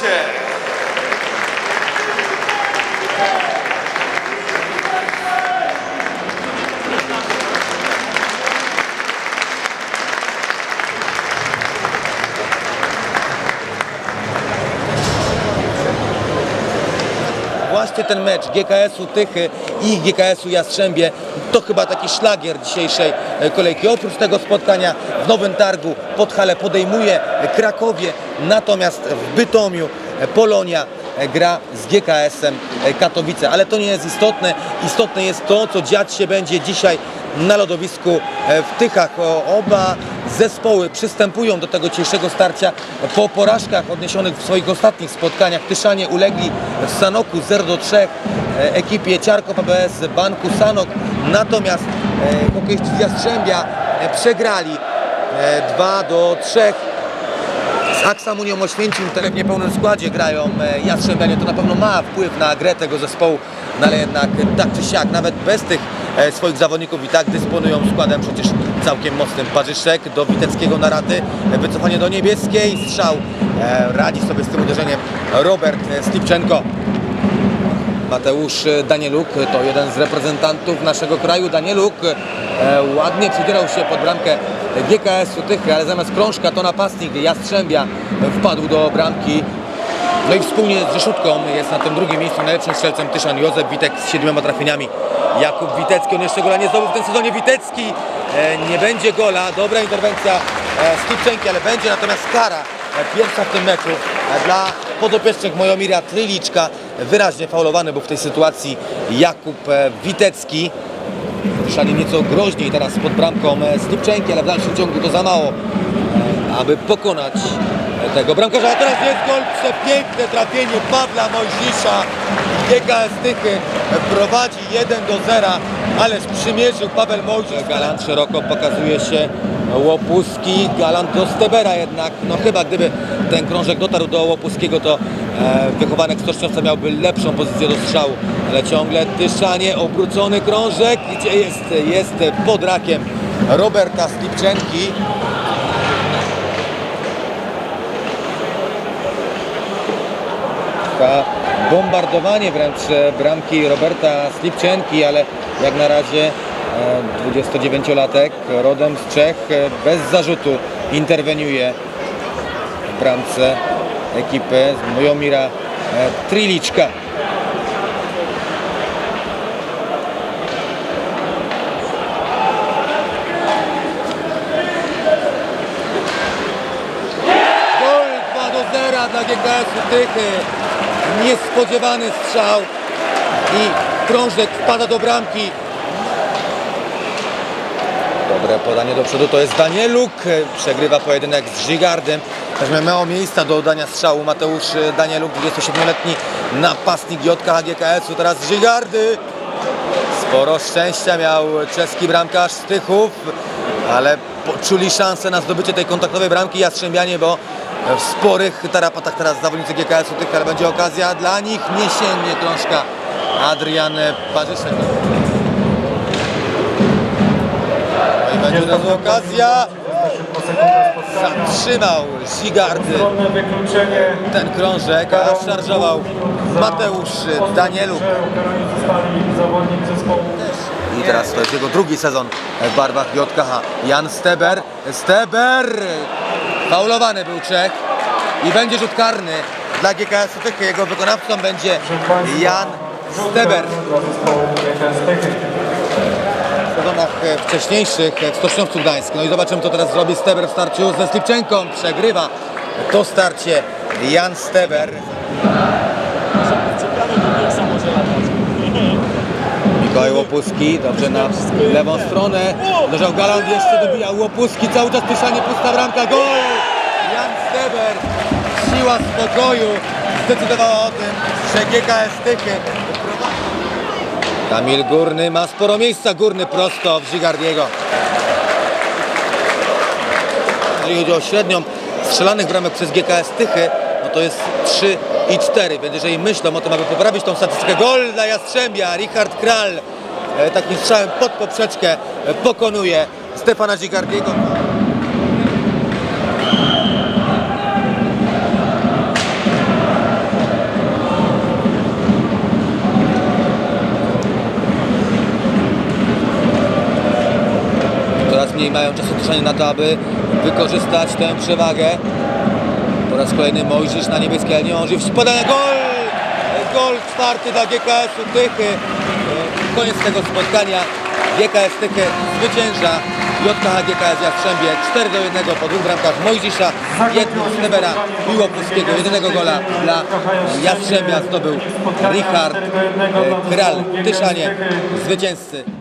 Bracie! Właśnie ten mecz GKS-u Tychy i GKS-u Jastrzębie to chyba taki szlagier dzisiejszej e, kolejki. Oprócz tego spotkania w Nowym Targu Podhale podejmuje Krakowie, natomiast w Bytomiu Polonia e, gra z GKS-em e, Katowice. Ale to nie jest istotne. Istotne jest to, co dziać się będzie dzisiaj na lodowisku w Tychach. Oba zespoły przystępują do tego dzisiejszego starcia po porażkach odniesionych w swoich ostatnich spotkaniach. Tyszanie ulegli w Sanoku 0 do 3 e, ekipie Ciarko PBS Banku Sanok. Natomiast e, hokeiści z Jastrzębia e, przegrali e, 2 do 3 z Aksamunią Oświęcim w niepełnym składzie grają e, Jastrzębianie. To na pewno ma wpływ na grę tego zespołu, no ale jednak tak czy siak, nawet bez tych e, swoich zawodników i tak dysponują składem przecież całkiem mocnym. Parzyszek do Witeckiego na raty, e, wycofanie do Niebieskiej, strzał. E, Radzi sobie z tym uderzeniem Robert e, Slipczenko. Mateusz Danieluk to jeden z reprezentantów naszego kraju. Danieluk e, ładnie przedzierał się pod bramkę GKS-u Tychy, ale zamiast krążka to napastnik Jastrzębia wpadł do bramki. No i wspólnie z Rzeszutką jest na tym drugim miejscu najlepszym strzelcem Tyszan Józef Witek z siedmioma trafieniami. Jakub Witecki, on jeszcze gola nie zdobył w tym sezonie. Witecki e, nie będzie gola, dobra interwencja e, Skipczenki, ale będzie natomiast kara pierwsza w tym meczu dla podopiecznych Mojomira Tryliczka. Wyraźnie faulowany był w tej sytuacji Jakub e, Witecki. Szali nieco groźniej teraz pod bramką e, Slipczenki, ale w dalszym ciągu to za mało, e, aby pokonać tego bramkarza. A teraz jest gol, przepiękne trafienie Pawła Mojżisza. GKS Tychy prowadzi 1 do 0, ależ przymierzył Paweł Mojżisz. Galant szeroko pokazuje się Łopuski, Galant do Stebera jednak. No chyba gdyby ten krążek dotarł do Łopuskiego, to wychowanek Stoczniowca miałby lepszą pozycję do strzału. Ale ciągle Tyszanie, obrócony krążek, gdzie jest, jest pod rakiem Roberta Slipczenki. Bombardowanie wręcz e, bramki Roberta Slipczenki, ale jak na razie e, 29-latek rodem z Czech e, bez zarzutu interweniuje w bramce ekipy z Mojomira e, Triliczka. Gol 2 do 0 dla GKS-u Tychy. Niespodziewany strzał i krążek wpada do bramki. Dobre podanie do przodu, to jest Danieluk. Przegrywa pojedynek z Żigardem. Także miało miejsca do oddania strzału Mateusz Danieluk, 27-letni napastnik JKH GKS-u. Teraz Żygardy. Sporo szczęścia miał czeski bramkarz z Tychów, ale poczuli szansę na zdobycie tej kontaktowej bramki Jastrzębianie, bo w sporych tarapatach teraz zawodnicy GKS-u Tych, ale będzie okazja dla nich. Nie sięgnie krążka Adrian Parzyszek. No i będzie od okazja. Zatrzymał Zigardy ten krążek, a szarżował Mateusz zespołu. I teraz to jest jego drugi sezon w barwach JKH. Jan Steber. Steber! Faulowany był Czech i będzie rzut karny dla GKS Tychy. Jego wykonawcą będzie Jan Steber. Dla zespołu GKS Tychy. W sezonach e, wcześniejszych w Stoczniowcu Gdańsk. No i zobaczymy, co teraz zrobi Steber w starciu ze Slipczenką. Przegrywa to starcie Jan Steber. Mikołaj Łopuski, dobrze na lewą stronę. Leżał Galant, jeszcze dobija Łopuski, cały czas pyszanie, pusta bramka, gol! Jan Steber, siła spokoju zdecydowała o tym, że GKS Tychy. Kamil Górny ma sporo miejsca, Górny prosto w Zigardiego. Jeżeli chodzi o średnią strzelanych bramek przez GKS Tychy, no to jest 3 i 4, więc jeżeli myślą o tym, aby poprawić tą statystykę, gol dla Jastrzębia, Richard Kral e, takim strzałem pod poprzeczkę e, pokonuje Stefana Zigardiego. Mają czasu Tyszanie na to, aby wykorzystać tę przewagę. Po raz kolejny Mojżesz na niebieskiej linii, Mojżesz podany gol! Gol czwarty dla GKS-u Tychy. E, Koniec tego spotkania. GKS Tychy zwycięża JKH GKS Jastrzębie 4 do 1 po dwóch bramkach Mojżesza, jednym z Nevera i Łopuskiego. Jedynego gola dla Jastrzębia zdobył Richard e, Kral. Tyszanie zwycięzcy